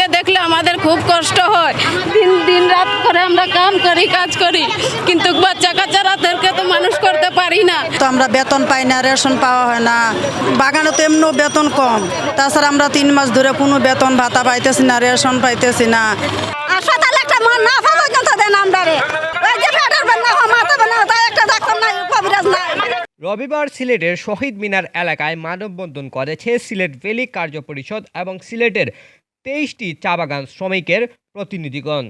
থেকে দেখলে আমাদের খুব কষ্ট হয়। দিন দিন রাত করে আমরা কাম করি কাজ করি। কিন্তু বাচ্চা কাচ্চারাদেরকে তো মানুষ করতে পারি না। তো আমরা বেতন পাই না রেশন পাওয়া হয় না। বাগানে তো এমনিও বেতন কম। তাছাড়া আমরা তিন মাস ধরে কোনো বেতন ভাতা পাইতেছি না রেশন পাইতেছি না। রবিবার সিলেটের শহীদ মিনার এলাকায় মানববন্ধন করেছে সিলেট ভ্যালি কার্য পরিষদ এবং সিলেটের তেইশটি চা বাগান শ্রমিকের প্রতিনিধিগণ।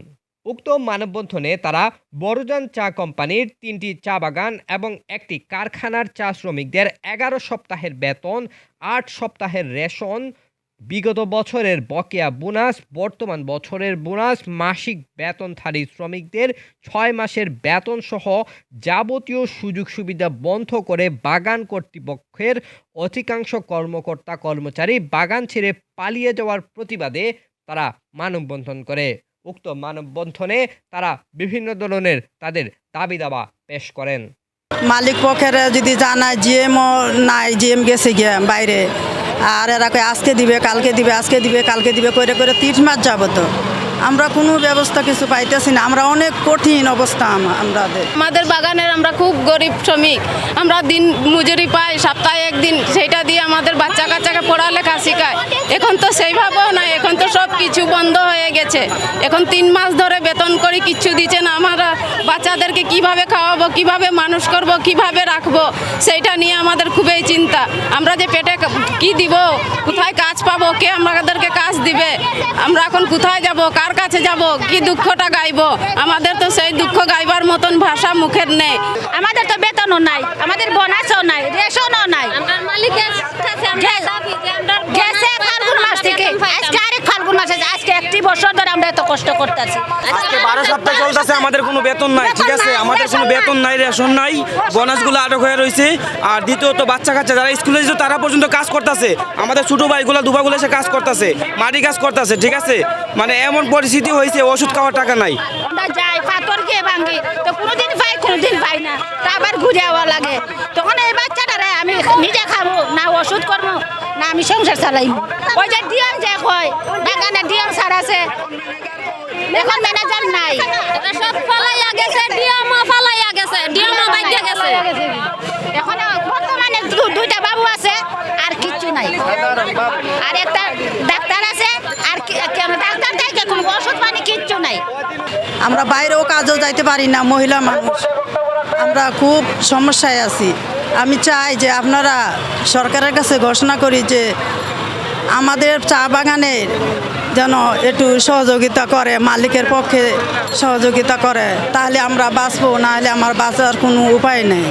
উক্ত মানববন্ধনে তারা বড়জান চা কোম্পানির তিনটি চা বাগান এবং একটি কারখানার চা শ্রমিকদের এগারো সপ্তাহের বেতন, আট সপ্তাহের রেশন বিগত বছরের বকেয়া বোনাস, বর্তমান বছরের বোনাস, মাসিক বেতনধারী শ্রমিকদের ছয় মাসের বেতন সহ যাবতীয় সুযোগ সুবিধা বন্ধ করে বাগান কর্তৃপক্ষের অধিকাংশ কর্মকর্তা কর্মচারী বাগান ছেড়ে পালিয়ে যাওয়ার প্রতিবাদে তারা মানববন্ধন করে। উক্ত মানববন্ধনে তারা বিভিন্ন ধরনের তাদের দাবি দাবা পেশ করেন। মালিক পক্ষের যদি জানায়, জিএমও নাই, জিএম গেছে গিয়ে বাইরে। আর এরা কয়, আজকে দিবে, কালকে দিবে, আজকে দিবে, কালকে দিবে করে করে তিন মাস যাব তো আমরা কোনো ব্যবস্থা কিছু পাইতেছি না। আমরা অনেক কঠিন অবস্থা আম- আমাদের আমাদের বাগানের আমরা খুব গরিব শ্রমিক। আমরা দিন মজুরি পাই, সপ্তাহে একদিন সেটা দিয়ে আমাদের বাচ্চা কাচ্চাকে পড়ালেখা শেখায়। এখন তো সেইভাবেও নাই, এখন তো সব কিছু বন্ধ হয়ে গেছে। এখন তিন মাস ধরে বেতন করে, কিচ্ছু দিচ্ছে না। আমরা বাচ্চাদেরকে কীভাবে খাওয়াবো কীভাবে মানুষ করব কীভাবে রাখব সেইটা নিয়ে আমাদের খুবই চিন্তা। আমরা যে পেটে ক- দিব কোথায় কাজ পাবো কে আমাদেরকে কাজ দিবে আমরা এখন কোথায় যাব কার কাছে যাব কি দুঃখটা গাইবো? আমাদের তো সেই দুঃখ গাইবার মতন ভাষা মুখের নেই। আমাদের তো বেতনও নাই আমাদের বোনাসও নাই রেশনও নাই। গেছে ফাল্গুন মাস থেকে আজকে আরেক ফাল্গুন মাস আছে আজকে একটি বছর ধরে আমরা এত কষ্ট করতেছি। আজকে বারো সপ্তাহ চলতেছে আমাদের কোনো বেতন নাই ঠিক আছে? আমাদের কোনো বেতন নাই রেশন নাই বোনাসগুলো আটক হয়ে রয়েছে। আর দ্বিতীয়ত বাচ্চা কাচ্চা যারা স্কুলে যেত তারা পর্যন্ত কাজ করতেছে। আমাদের ছোটো ভাইগুলো দুবাগুলো এসে কাজ করতেছে মাটি কাজ করতেছে ঠিক আছে? মানে এমন পরিস্থিতি হয়েছে ওষুধ খাওয়ার টাকা নাই। আমরা যাই পাথর গিয়ে ভাঙ্গি। তো কোনোদিন পাই কোনোদিন পাই না। তা আবার ঘুরে যাওয়া লাগে। তখন এই আমি নিজে খাব না ওষুধ করব না আমি সংসার চালাইব ওই যে ডিএম যে কয় বাগানে ডিএম সার আছে। এখন ম্যানেজার নাই। সব ফলাইয়া গেছে ডিএমও ফলাইয়া গেছে ডিএমও বাইকে গেছে। এখন বর্তমানে দু- দুইটা বাবু আছে আর কিচ্ছু নাই। আর একটা ডাক্তার আছে আর ডাক্তার থেকে কোনো ওষুধ পানি কিচ্ছু নাই। আমরা বাইরেও কাজও যাইতে পারি না মহিলা মানুষ। আমরা খুব সমস্যায় আছি। আমি চাই যে আপনারা সরকারের কাছে ঘোষণা করি যে আমাদের চা বাগানে যেন একটু সহযোগিতা করে, মালিকের পক্ষে সহযোগিতা করে, তাহলে আমরা বাঁচবো, নাহলে আমার বাঁচার কোনো উপায় নেই।